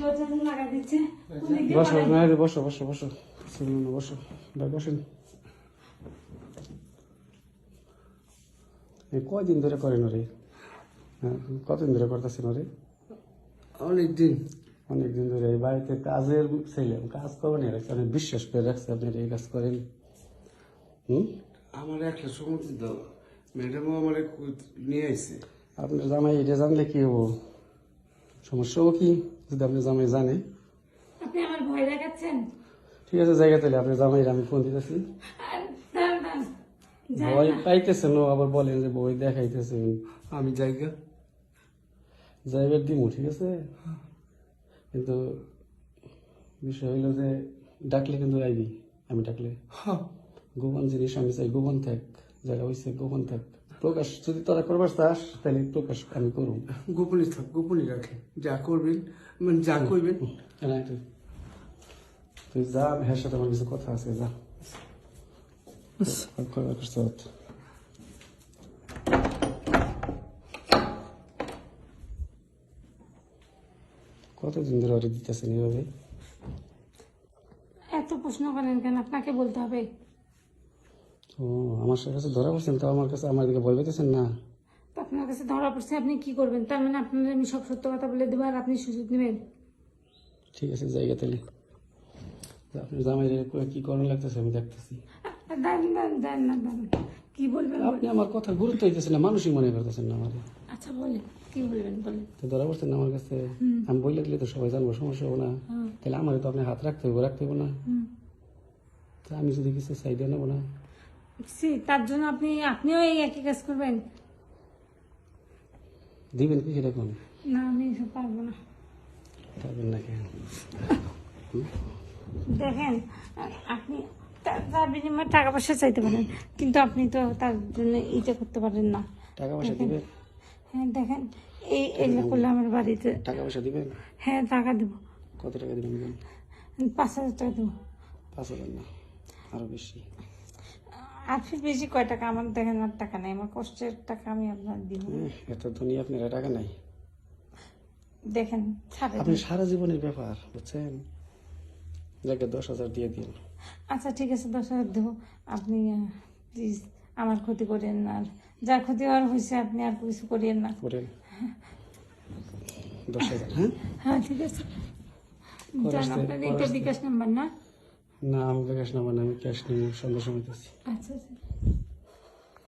বসো পালাইবো? না বসো বসো বসো। বসো। ভাই বসেন। এই কয়দিন ধরে করেন হ্যাঁ কতদিন ধরে করতেছেন ওরে অনেকদিন। অনেকদিন ধরে এই বাড়িতে কাজের ছেলে কাজ করবেন রাখছে আমি বিশ্বাস করে রাখছি আপনি এই কাজ করেন? হুম? আমার একটা সময় তো ম্যাডামও আমার নিয়ে আইছে। আপনার জামাই এটা জানলে কি হব? সমস্যা হব কি? যদি আপনি জামাই জানে আপনি আমার ভয় দেখাচ্ছেন? ঠিক আছে জায়গা তাহলে আপনি জামাই আমি ফোন দিতেছি। ভয় পাইতেছেন ও আবার বলেন যে বই দেখাইতেছেন। আমি জায়গা। যাইবার দিমু ঠিক আছে? কিন্তু বিষয় হইল যে ডাকলে কিন্তু আইবি আমি ডাকলে। হ্যাঁ। গোপন জিনিস আমি চাই গোপন থাক যারা হয়েছে গোপন থাক। প্রকাশ যদি তোরা করবার চাস তাহলে প্রকাশ আমি করুম গোপনই থাক গোপনই রাখে। যা করবেন মানে যা করবেন তুই তুই যা ভের সাথে আমার কিছু কথা আছে যা। করবার করতে কতদিন ধরে ওরে দিতেছেন এইভাবে? এত প্রশ্ন করেন কেন? আপনাকে বলতে হবে। ও আমার কাছে ধরা পড়ছেন? তো আমার কাছে আমার দিকে ভয় পেতেছেন না? তো আপনার কাছে ধরা পড়ছে আপনি কি করবেন? তার মানে আপনার আমি সব সত্য কথা বলে দেবো আর আপনি সুযোগ নেবেন। ঠিক আছে জায়গা তাহলে। আপনি জামাই কি করানো লাগতেছে আমি দেখতেছি। না কি বলবেন আপনি আমার কথা গুরুত্ব দিতেছেন না মানুষই মনে করতেছেন না আমার। আচ্ছা বলেন কি বলবেন বলেন। তো ধরা পড়ছেন না আমার কাছে? আমি বইলে দিলে তো সবাই জানব সমস্যা হব না। হ্যাঁ। তাহলে আমার তো আপনি হাত রাখতে হইব রাখতে হইব না। তা আমি যদি কিছু চাই দিয়ে নেব না? সি তার জন্য আপনি আপনিও এই একই কাজ করবেন? দিবেন কি সেরকম না আমি এসব পারব না। পারবেন না কেন? দেখেন আপনি তার বিনিময়ে টাকা পয়সা চাইতে পারেন কিন্তু আপনি তো তার জন্য ইটা করতে পারেন না। টাকা পয়সা দিবেন? হ্যাঁ দেখেন এই এটা করলে আমার বাড়িতে টাকা পয়সা দিবেন? হ্যাঁ টাকা দেবো। কত টাকা দিবেন পাঁচ হাজার টাকা দেবো। পাঁচ হাজার না আরও বেশি। আর ফির বেশি কয় টাকা? আমার দেখেন আর টাকা নেই আমার কষ্টের টাকা আমি আপনার দিব এত ধনী আপনার টাকা নাই। দেখেন আপনি সারা জীবনের ব্যাপার বুঝছেন? যাকে দশ হাজার দিয়ে দিন। আচ্ছা ঠিক আছে দশ হাজার দেবো। আপনি প্লিজ আমার ক্ষতি করেন না। যা ক্ষতি হওয়ার হয়েছে আপনি আর কিছু করিয়েন না। করেন। দশ হাজার হ্যাঁ? হ্যাঁ ঠিক আছে। জান আপনার এটা। বিকাশ নাম্বার না? না আমাকে ক্যাশ নেবেন আমি ক্যাশ নিয়ে সন্ধ্যার সময় আচ্ছা আচ্ছা।